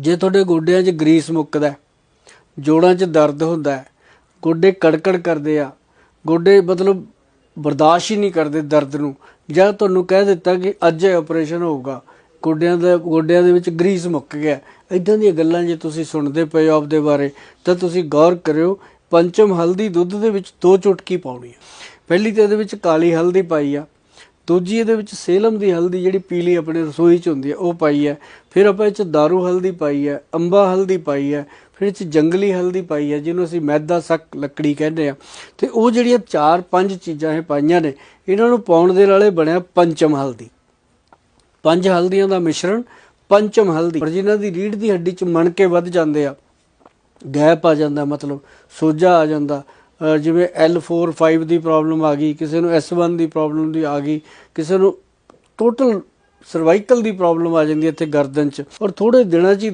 ਜੇ ਤੁਹਾਡੇ ਗੋਡਿਆਂ 'ਚ ਗਰੀਸ ਮੁੱਕਦਾ ਜੋੜਾਂ 'ਚ ਦਰਦ ਹੁੰਦਾ ਹੈ, ਗੋਡੇ ਕੜਕੜ ਕਰਦੇ ਆ, ਗੋਡੇ ਮਤਲਬ ਬਰਦਾਸ਼ਤ ਹੀ ਨਹੀਂ ਕਰਦੇ ਦਰਦ ਨੂੰ, ਜਾਂ ਤੁਹਾਨੂੰ ਕਹਿ ਦਿੱਤਾ ਕਿ ਅੱਜ ਇਹ ਆਪਰੇਸ਼ਨ ਹੋਊਗਾ, ਗੋਡਿਆਂ ਦਾ, ਗੋਡਿਆਂ ਦੇ ਵਿੱਚ ਗਰੀਸ ਮੁੱਕ ਗਿਆ ਇਦਾਂ ਦੀਆਂ ਗੱਲਾਂ ਜੇ ਤੁਸੀਂ ਸੁਣਦੇ ਪਏ ਹੋ ਆਪਦੇ ਬਾਰੇ, ਤਾਂ ਤੁਸੀਂ ਗੌਰ ਕਰਿਓ, ਪੰਚਮ ਹਲਦੀ ਦੁੱਧ ਦੇ ਵਿੱਚ ਦੋ ਚੁਟਕੀ ਪਾਉਣੀ ਆ ਪਹਿਲੀ ਤੇ ਇਹਦੇ ਵਿੱਚ ਕਾਲੀ ਹਲਦੀ ਪਾਈ ਆ ਦੂਜੀ ਇਹਦੇ ਵਿੱਚ ਸੇਲਮ ਦੀ ਹਲਦੀ ਜਿਹੜੀ ਪੀਲੀ ਆਪਣੇ ਰਸੋਈ 'ਚ ਹੁੰਦੀ ਹੈ, ਉਹ ਪਾਈ ਹੈ। ਫਿਰ ਆਪਾਂ ਇਹ 'ਚ ਦਾਰੂ ਹਲਦੀ ਪਾਈ ਹੈ, ਅੰਬਾ ਹਲਦੀ ਪਾਈ ਹੈ, ਫਿਰ ਇਹ 'ਚ ਜੰਗਲੀ ਹਲਦੀ ਪਾਈ ਹੈ, ਜਿਹਨੂੰ ਅਸੀਂ ਮੈਦਾ ਸੱਕ ਲੱਕੜੀ ਕਹਿੰਦੇ ਆ ਤੇ ਉਹ ਜਿਹੜੀਆਂ ਚਾਰ ਪੰਜ ਚੀਜ਼ਾਂ ਇਹ ਪਾਈਆਂ ਨੇ, ਇਹਨਾਂ ਨੂੰ ਪਾਉਣ ਦੇ ਨਾਲੇ ਬਣਿਆ ਪੰਚਮ ਹਲਦੀ। ਪੰਜ ਹਲਦੀਆਂ ਦਾ ਮਿਸ਼ਰਣ, ਪੰਚਮ ਹਲਦੀ। ਪਰ ਜਿਨ੍ਹਾਂ ਦੀ ਰੀੜ ਦੀ ਹੱਡੀ 'ਚ ਮਣਕੇ ਵੱਧ ਜਾਂਦੇ ਆ, ਗੈਪ ਆ ਜਾਂਦਾ ਮਤਲਬ, ਸੋਜਾ ਆ ਜਾਂਦਾ ਜਿਵੇਂ L4 5 ਦੀ ਪ੍ਰੋਬਲਮ ਆ ਗਈ, ਕਿਸੇ ਨੂੰ S1 ਦੀ ਪ੍ਰੋਬਲਮ ਦੀ ਆ ਗਈ, ਕਿਸੇ ਨੂੰ ਟੋਟਲ ਸਰਵਾਈਕਲ ਦੀ ਪ੍ਰੋਬਲਮ ਆ ਜਾਂਦੀ ਹੈ ਇੱਥੇ ਗਰਦਨ 'ਚ। ਔਰ ਥੋੜੇ ਦਿਨਾਂ 'ਚ ਹੀ